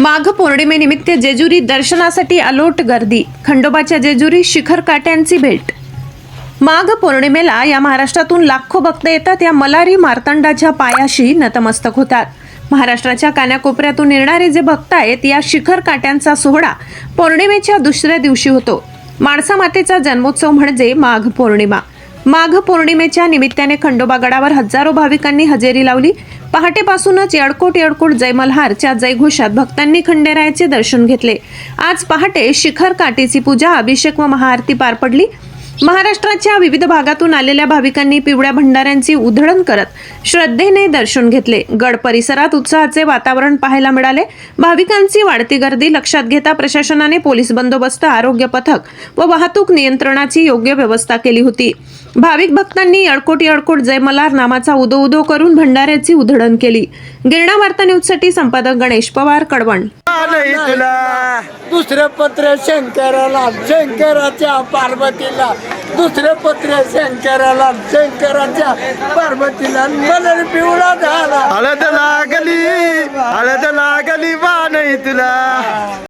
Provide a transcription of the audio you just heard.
माघ पौर्णिमेनिमित्त जेजुरी दर्शनासाठी अलोट गर्दी. खंडोबाच्या जेजुरी शिखर काट्यांची भेट. माघ पौर्णिमेला या महाराष्ट्रातून लाखो भक्त येतात. या मलारी मार्तंडाच्या पायाशी नतमस्तक होतात. महाराष्ट्राच्या कानाकोपऱ्यातून येणारे जे भक्त आहेत या शिखर काट्यांचा सोहळा पौर्णिमेच्या दुसऱ्या दिवशी होतो. माणसा मातेचा जन्मोत्सव म्हणजे माघ पौर्णिमा. माघ पौर्णिमेच्या निमित्ताने खंडोबा गडावर हजारो भाविकांनी हजेरी लावली. पहाटेपासूनच यडकोट येडकोट जयमल्हारच्या जयघोषात भक्तांनी खंडेरायाचे दर्शन घेतले. आज पहाटे शिखर काठीची पूजा अभिषेक व महाआरती पार पडली. महाराष्ट्राच्या विविध भागातून आलेल्या भाविकांनी पिवळ्या भंडाऱ्यांची उधळण करत श्रद्धेने दर्शन घेतले. गड परिसरात उत्साहाचे वातावरण पाहायला मिळाले. भाविकांची वाढती गर्दी लक्षात घेता प्रशासनाने पोलीस बंदोबस्त आरोग्य पथक व वाहतूक नियंत्रणाची योग्य व्यवस्था केली होती. भाविक भक्तांनी अडकोटी यडकोट जय नामाचा उदो उदो करून भंडाऱ्याची उधळण केली. गिरणा वार्ता न्यूजसाठी संपादक गणेश पवार कडवण. नाही तुला दुसरे पत्र शंकराला शंकराच्या पार्वतीला. दुसरे पत्र शंकराला शंकराच्या पार्वतीला. मला पिवळा झाला. हळद लागली हळद लागली वा नाही तुला